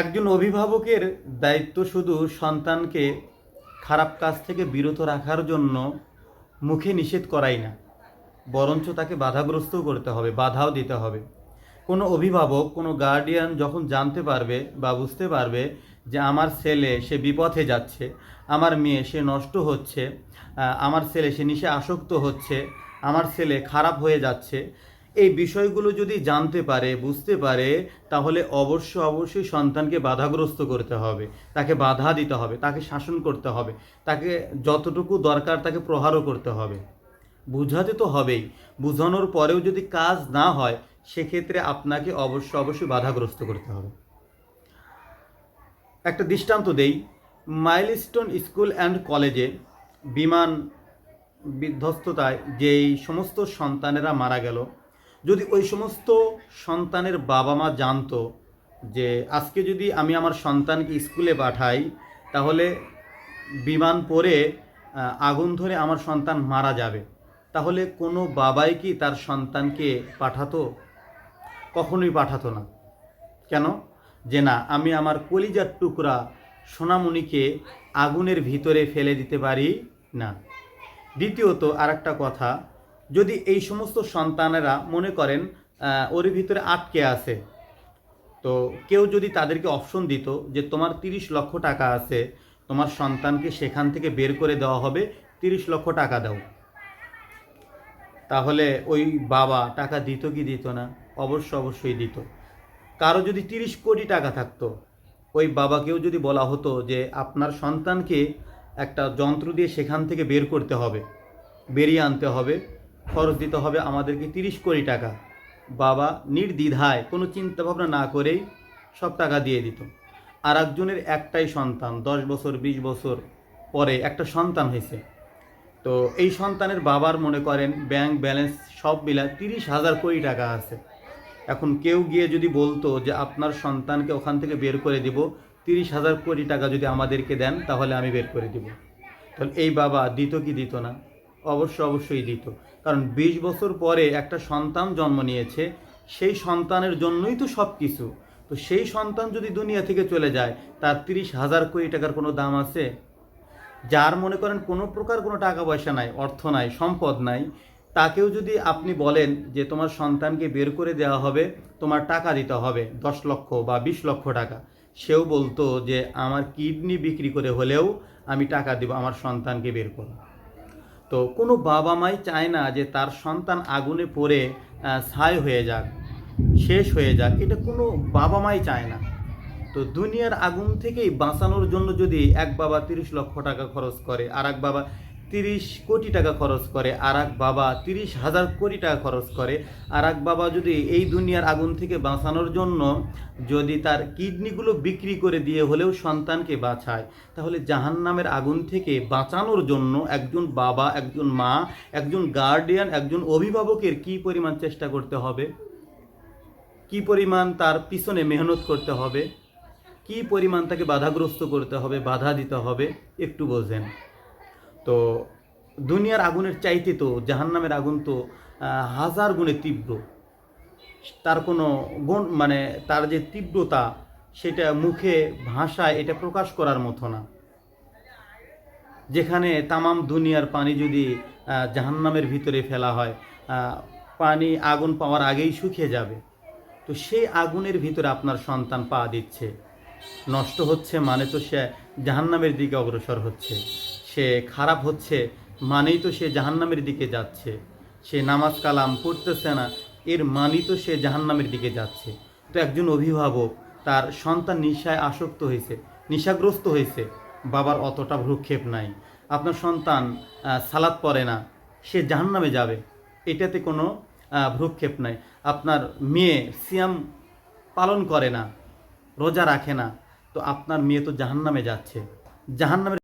একজন অভিভাবকের দায়িত্ব শুধু সন্তানকে খারাপ কাজ থেকে বিরত রাখার জন্য মুখে নিষেধ করাই না, বরঞ্চ তাকে বাধাগ্রস্তও করতে হবে, বাধাও দিতে হবে। কোনো অভিভাবক, কোনো গার্ডিয়ান যখন জানতে পারবে বা বুঝতে পারবে যে আমার ছেলে সে বিপথে যাচ্ছে, আমার মেয়ে সে নষ্ট হচ্ছে আমার ছেলে সে নিশে আসক্ত হচ্ছে, আমার ছেলে খারাপ হয়ে যাচ্ছে এই বিষয়গুলো যদি জানতে পারে, বুঝতে পারে, তাহলে অবশ্য অবশ্যই সন্তানকে বাধাগ্রস্ত করতে হবে। তাকে বাধা দিতে হবে, তাকে শাসন করতে হবে, তাকে যতটুকু দরকার তাকে প্রহারও করতে হবে। বুঝাতে তো হবেই। বুঝানোর পরেও যদি কাজ না হয়, সেক্ষেত্রে আপনাকে অবশ্য অবশ্যই বাধাগ্রস্ত করতে হবে। একটা দৃষ্টান্ত দেই। মাইলস্টোন স্কুল অ্যান্ড কলেজে বিমান বিধ্বস্ততায় যেই সমস্ত সন্তানেরা মারা গেল যদি ওই সমস্ত সন্তানের বাবা মা জানতো যে আজকে যদি আমি আমার সন্তানকে স্কুলে পাঠাই তাহলে বিমান আহ, আগুন ধরে আমার সন্তান মারা যাবে। তাহলে কোনো বাবাই কি তার সন্তানকে পাঠাতো? কখনোই পাঠাতো না। কেন? যে না আমি আমার কলিজার টুকরা সোনামণিকে আগুনের ভিতরে ফেলে দিতে পারি না। দ্বিতীয়ত আর একটা কথা যদি এই সমস্ত সন্তানেরা মনে করেন ওর ভিতরে আটকে আছে, তো কেউ যদি তাদেরকে অপশন দিত যে তোমার তিরিশ লক্ষ টাকা আছে, তোমার সন্তানকে সেখান থেকে বের করে দেওয়া হবে, তিরিশ লক্ষ টাকা দাও। তাহলে ওই বাবা টাকা দিত কি দিত না? অবশ্য অবশ্যই দিত। কারও যদি তিরিশ কোটি টাকা থাকতো, ওই বাবাকেও যদি বলা হতো যে আপনার সন্তানকে একটা যন্ত্র দিয়ে সেখান থেকে বের করতে হবে, বেরিয়ে আনতে হবে খরচ দিতে হবে আমাদেরকে তিরিশ কোটি টাকা। বাবা নির্দ্বিধায় কোনো চিন্তা ভাবনা না করেই সব টাকা দিয়ে দিত। আর একজনের একটাই সন্তান, দশ বছর, বিশ বছর পরে একটা সন্তান হয়েছে। তো এই সন্তানের বাবার মনে করেন ব্যাংক ব্যালেন্স সব মিলা তিরিশ হাজার কোটি টাকা আছে। এখন কেউ গিয়ে যদি বলতো যে, আপনার সন্তানকে ওখান থেকে বের করে দিব, তিরিশ হাজার কোটি টাকা যদি আমাদেরকে দেন, তাহলে আমি বের করে দিব। তাহলে এই বাবা দিত কি দিত না? অবশ্য অবশ্যই দিত। কারণ বিশ বছর পরে একটা সন্তান জন্ম নিয়েছে, সেই সন্তানের জন্যই তো সব কিছু তো সেই সন্তান যদি দুনিয়া থেকে চলে যায়, তার তিরিশ হাজার কোটি টাকার কোনো দাম আছে? যার মনে করেন কোনো প্রকার কোনো টাকা পয়সা নাই, অর্থ নাই, সম্পদ নাই, তাকেও যদি আপনি বলেন যে তোমার সন্তানকে বের করে দেওয়া হবে, তোমার টাকা দিতে হবে, দশ লক্ষ বা বিশ লক্ষ টাকা, সেও বলতো যে, আমার কিডনি বিক্রি করে হলেও আমি টাকা দেবো, আমার সন্তানকে বের করো। তো কোনো বাবা মাই চায় না যে তার সন্তান আগুনে পড়ে ছাই হয়ে যাক, শেষ হয়ে যাক, এটা কোনো বাবা মাই চায় না। তো দুনিয়ার আগুন থেকেই বাঁচানোর জন্য যদি এক বাবা তিরিশ লক্ষ টাকা খরচ করে আর এক বাবা তিরিশ কোটি টাকা খরচ করে, আর এক বাবা তিরিশ হাজার কোটি টাকা খরচ করে, আর এক বাবা যদি এই দুনিয়ার আগুন থেকে বাঁচানোর জন্য যদি তার কিডনিগুলো বিক্রি করে দিয়ে হলেও সন্তানকে বাঁচায়, তাহলে জাহান্নামের আগুন থেকে বাঁচানোর জন্য একজন বাবা, একজন মা, একজন গার্ডিয়ান একজন অভিভাবকের কি পরিমাণ চেষ্টা করতে হবে? কি পরিমাণ তার পিছনে মেহনত করতে হবে? কি পরিমাণ তাকে বাধাগ্রস্ত করতে হবে, বাধা দিতে হবে? একটু বোঝেন তো দুনিয়ার আগুনের চাইতে তো, জাহান্নামের আগুন তো হাজার গুণে তীব্র। তার কোনো গুণ মানে তার যে তীব্রতা, সেটা মুখে, ভাষায় এটা প্রকাশ করার মতো না। যেখানে তামাম দুনিয়ার পানি যদি জাহান্নামের ভিতরে ফেলা হয় পানি আগুন পাওয়ার আগেই শুকিয়ে যাবে। তো সেই আগুনের ভিতরে আপনার সন্তান পা দিচ্ছে। নষ্ট হচ্ছে মানে তো সে জাহান্নামের দিকে অগ্রসর হচ্ছে। সে খারাপ হচ্ছে মানেই তো সে জাহান্নামের দিকে যাচ্ছে। সে নামাজ কালাম পড়তেছে না, এর মানেই তো সে জাহান্নামের দিকে যাচ্ছে। তো একজন অভিভাবক, তার সন্তান নিশায় আসক্ত হয়েছে, নিশাগ্রস্ত হয়েছে, বাবার অতটা ভ্রুক্ষেপ নাই। আপনার সন্তান সালাদ পড়ে না, সে জাহান্নামে যাবে, এটাতে কোনো ভ্রুক্ষেপ নাই। আপনার মেয়ে সিয়াম পালন করে না, রোজা রাখে না, তো আপনার মেয়ে তো জাহান্নামে যাচ্ছে। জাহান্নামের